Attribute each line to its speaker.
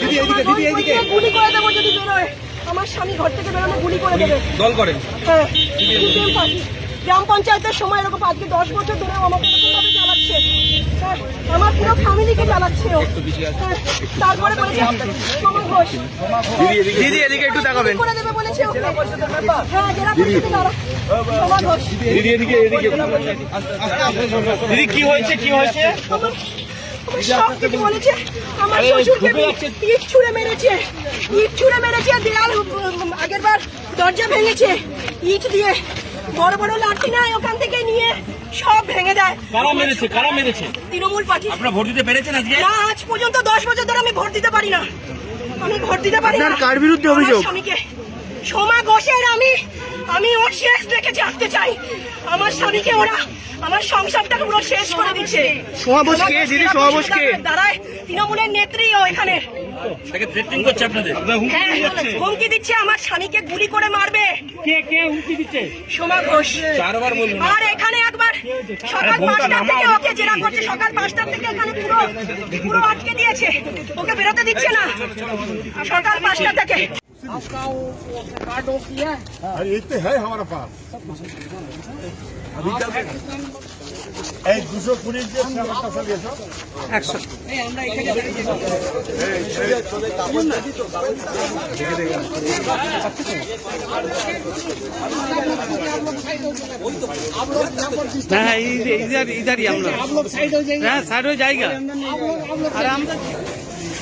Speaker 1: দিদি এইদিকে দিদি এইদিকে গুলি করে দেবো যদি বেরোয় আমার স্বামী ঘর থেকে বেরোলে গুলি করে দেবে।
Speaker 2: দল করেন।
Speaker 1: হ্যাঁ গ্রাম পঞ্চায়েতের সময় এরকম আজকে দশ বছর ধরে আমাকে জ্বালাচ্ছে হ্যাঁ, আমার পুরো ফ্যামিলিকে জ্বালাচ্ছে ও। হ্যাঁ, তারপরে বলেছে সোমা ঘোষ।
Speaker 2: দিদি এদিকে একটু
Speaker 1: দেখাবেন করে দেবে বলেছে ওকে। হ্যাঁ জেলা পরিষদের দ্বারা। সোমা ঘোষ। দিদি
Speaker 2: এদিকে এদিকে। দিদি কি হয়েছে কি হয়েছে?
Speaker 1: আমার সব বলেছে। আমার শ্বশুরকে ইট ছুঁড়ে মেরেছে। ইট ছুঁড়ে মেরেছে দেয়াল উম, আগের বার দরজা ভেঙেছে। ইট দিয়ে বড় বড় লাঠি নাই ওখান থেকে নিয়ে সব ভেঙে দেয়। কারা মেরেছে? কারা
Speaker 2: মেরেছে?
Speaker 1: তৃণমূল পার্টি। আপনারা
Speaker 2: ভোট দিতে পেরেছেন আজকে?
Speaker 1: না আজ পর্যন্ত দশ বছর ধরে আমি ভোট দিতে পারি না। আমি ভোট দিতে পারি না।
Speaker 3: কার বিরুদ্ধে
Speaker 1: আমার অভিযোগ? স্বামীকে। সোমা ঘোষের আমি আমি ওর শেষ দেখে জানতে চাই। আমার স্বামীকে ওরা আমার সংসারটাকে পুরো শেষ করে দিচ্ছে। সোমা কে? দিদি, সোমা কে? দাঁড়ায়। তৃণমূলের নেত্রী ও এখানে।
Speaker 2: তাকে থ্রেটিং করছে আপনাদের? হ্যাঁ
Speaker 1: হুমকি দিচ্ছে আমার স্বামীকে গুলি করে মারবে।
Speaker 4: কে কে হুমকি দিচ্ছে?
Speaker 1: সোমা ঘোষ।
Speaker 2: চারবার বলুন আর
Speaker 1: এখানে একবার সকাল পাঁচটা থেকে ওকে জেরা করছে। সকাল পাঁচটা থেকে এখানে পুরো পুরো আটকে দিয়েছে। ওকে বেরোতে দিচ্ছে না। সকাল পাঁচটা থেকে आपका वो कार्ड
Speaker 4: वो किया है
Speaker 5: ये तो है हमारे पास अभी चल एक दूसरे पुलिस के साथ फसल ये सब
Speaker 4: एक्शन नहीं हमरा इखे जाने के देखे देगा ना इधर इधर ही हम लोग आप लोग साइड हो जाएंगे हां साइड हो जाएगा आप लोग आप लोग अरे हम